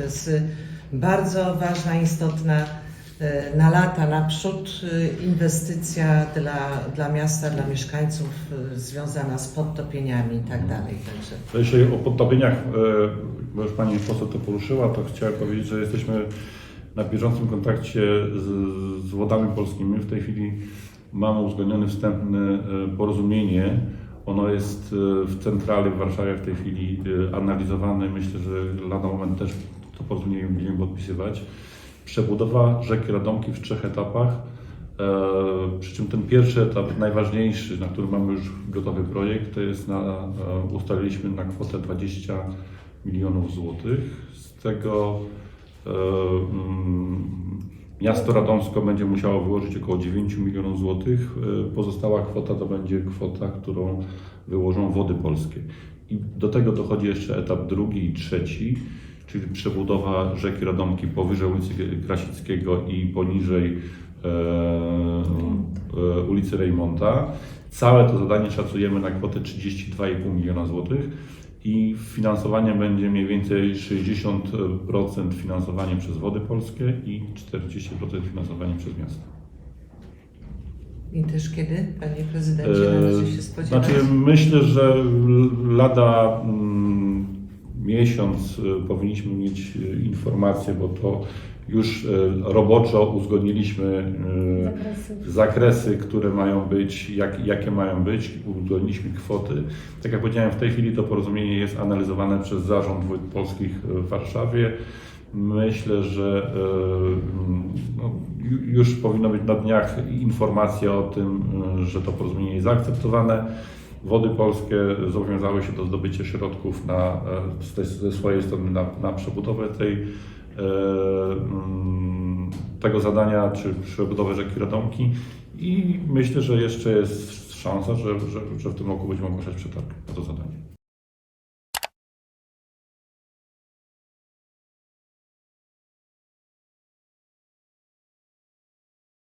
To jest y, bardzo ważna, istotna y, na lata naprzód y, inwestycja dla, dla miasta, dla mieszkańców związana z podtopieniami i tak dalej. Także To Jeśli o podtopieniach, bo już Pani poseł to poruszyła, to chciałem powiedzieć, że jesteśmy na bieżącym kontakcie z, z wodami polskimi. W tej chwili mamy uzgodnione wstępne porozumienie. Ono jest w centrali w Warszawie w tej chwili analizowane. Myślę, że lada moment też to porozumienie będziemy podpisywać. Przebudowa rzeki Radomki w trzech etapach. E, Przy czym ten pierwszy etap, najważniejszy, na którym mamy już gotowy projekt, to jest na, e, ustaliliśmy na kwotę 20 milionów złotych. Z tego e, mm, miasto Radomsko będzie musiało wyłożyć około 9 milionów złotych. Pozostała kwota to będzie kwota, którą wyłożą Wody Polskie. I do tego dochodzi jeszcze etap drugi i trzeci, czyli przebudowa rzeki Radomki powyżej ulicy Krasickiego i poniżej e, e, ulicy Rejmonta. Całe to zadanie szacujemy na kwotę 32,5 miliona złotych i finansowanie będzie mniej więcej 60% finansowanie przez Wody Polskie i 40% finansowanie przez miasto. i też kiedy, panie prezydencie, należy się E, spodziewać? Znaczy, myślę, że lada mm, miesiąc e, powinniśmy mieć e, informację, bo to już e, roboczo uzgodniliśmy Zakresy. zakresy, które mają być, jak, jakie mają być, uzgodniliśmy kwoty. Tak jak powiedziałem, w tej chwili to porozumienie jest analizowane przez Zarząd Wód Polskich w Warszawie. Myślę, że no, ju- już powinno być na dniach informacja o tym, że to porozumienie jest zaakceptowane. Wody Polskie zobowiązały się do zdobycia środków na, e, ze swojej strony na, na przebudowę tej, e, mm, tego zadania, czy przebudowę rzeki Radomki i myślę, że jeszcze jest szansa, że, że, że w tym roku będziemy ogłaszać przetarg na to zadanie.